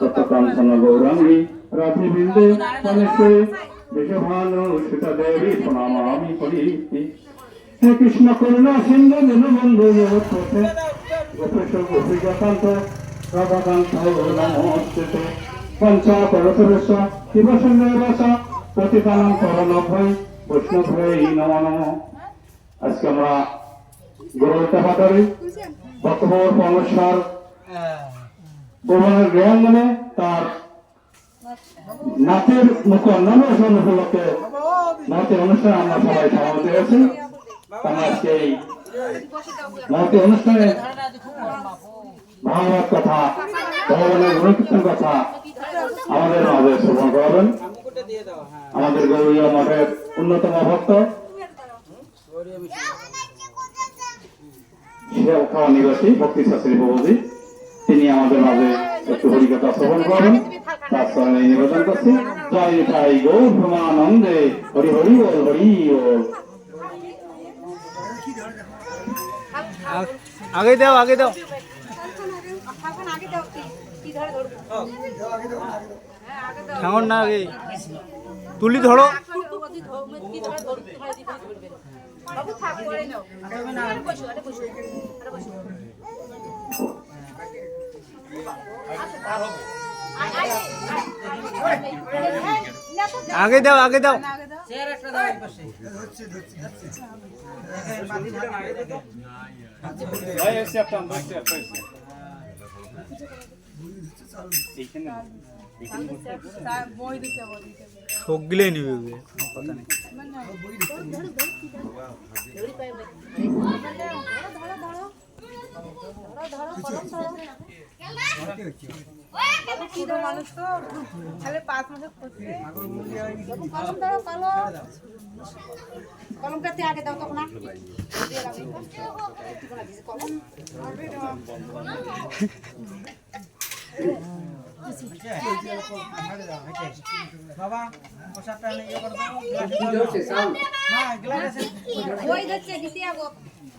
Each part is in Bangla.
তত্ত্বকাঞ্চন গৌরাঙ্গী রাধিবৃন্দে মনেশ্বরী বিশ্বভানু সীতা দেবী প্রণামামি করিতি হে কৃষ্ণ করুণা সিন্ধু দীনবন্ধু জগৎপথে গোপেশ গোপীকান্ত রাধাকান্ত নমস্তে পঞ্চাকরতরেশ শিবসঙ্গেবাস পতিতানাং করণভয় বৈষ্ণভয় নম নম আজকে আমরা গৌরবতা পাতারি পরমেশ্বর ভগবানের গৃহাঙ্গনে তার নাচের মুখ অন্যান্য অনুষ্ঠান উপলক্ষে নাচের অনুষ্ঠানে আমরা সবাই সমাবেত হয়েছি। আমরা এই নাচের অনুষ্ঠানে ভাগবত কথা, ভগবানের গুণকীর্তন কথা আমাদের মাঝে শ্রবণ করাবেন। আমাদের গৌরীয় মঠের অন্যতম ভক্ত শিবখাওয়া নিবাসী ভক্তি শাস্ত্রী বাবুজি তিনি আমাদের মাঝে একটু হরিকথা শ্রবণ করবেন তার স্মরণে নিবেদন করছি। জয় তাই গৌর হরি হরি বল হরি বল। আগে দাও আগে দাও। ঠাঙর না আগে। তুলি ধরো। কি ধরে ধরতে দিবে ধরবে বাবু থাক করে নাও বসো। বসো বসো আয়, আয়, আয়, আয়, না তো দাও, আগে দাও আগে দাও। শোক গিলে নিবে ওকে, কথা নেই ছোট মানুষ তো খালি পাঁচ মাসে কলম কাছে আগে দাও তখন বাবা ইয়ে ওই দেখছে দিতে আগো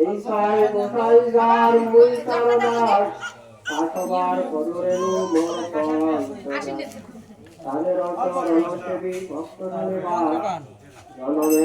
এই সাই মশাই যার মুই তারদার আটবার কদরেনু মোর তাদের অচরণ সেবী ভক্ত জনমে